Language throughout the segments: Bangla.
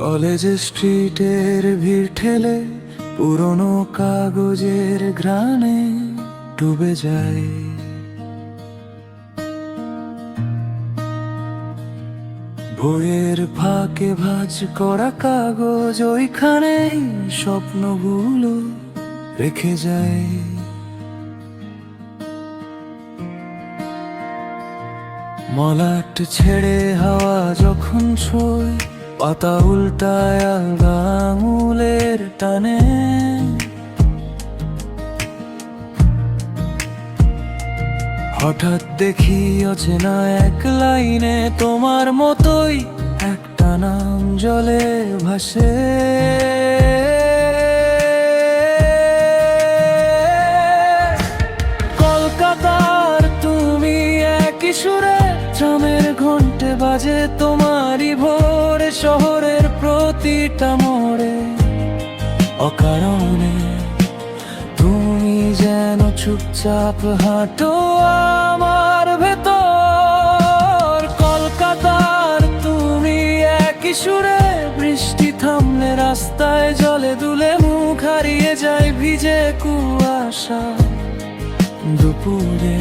কলেজ স্ট্রিটের ভিড় ঠেলে পুরনো কাগজের ঘ্রাণে ডুবে যায়। বইয়ের ফাঁকে ভাঁজ করা কাগজ ওইখানেই স্বপ্নগুলো রেখে যায়। মলাট ছেড়ে হাওয়া যখন ছয় পাতা উল্টায় আঙুলের টানে। হঠাৎ দেখি অচেনা এক লাইনে তোমার মতোই একটা নাম জলে ভাসে। কলকাতার তুমি একই সুরে ট্রামের ঘন্টে বাজে তোমারই ভোরে, শহরের প্রতিটা মোড়ে। অকারণে তুমি যেন চুপচাপ হাঁটো আমার ভেতর। কলকাতার তুমি একই সুরে বৃষ্টি থামলে রাস্তায় জলে দুলে মুখ হারিয়ে যায় ভিজে কুয়াশা। দুপুরে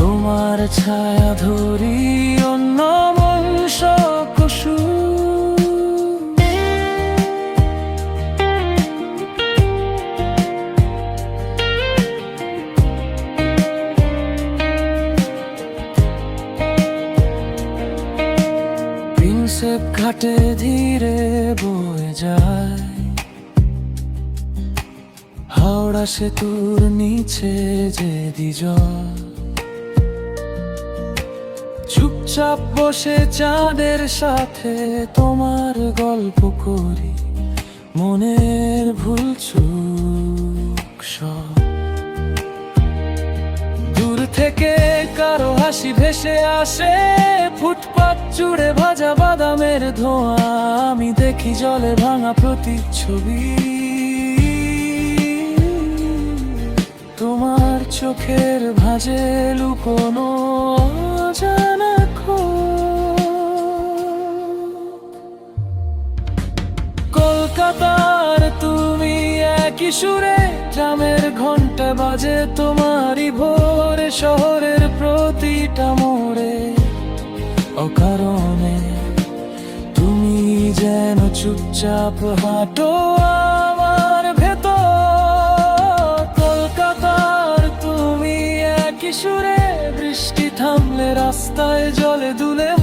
তোমার ছায়া ধরি অন্য ঘাটে ধীরে বয়ে যায়। হাওড়া সেতুর নিচে যে দিজল চুপচাপ বসে চাঁদের সাথে তোমার গল্প করি। মনের ভুল সব। দূর থেকে কারও হাসি ভেসে আসে, ফুটপাত জুড়ে ভাজা বাদামের ধোঁয়া। আমি দেখি জলে ভাঙা প্রতিচ্ছবি। তোমার চোখের ভাজে লুকোনো অজানা সুরে ট্রামের ঘণ্টা বাজে তোমারই ভোরে, শহরের প্রতিটা মোড়ে। অকারণে তুমি যেন চুপচাপ হাঁটো আমার ভেতর। কলকাতার তুমি একই সুরে, বৃষ্টি থামলে রাস্তায় জলে দুলে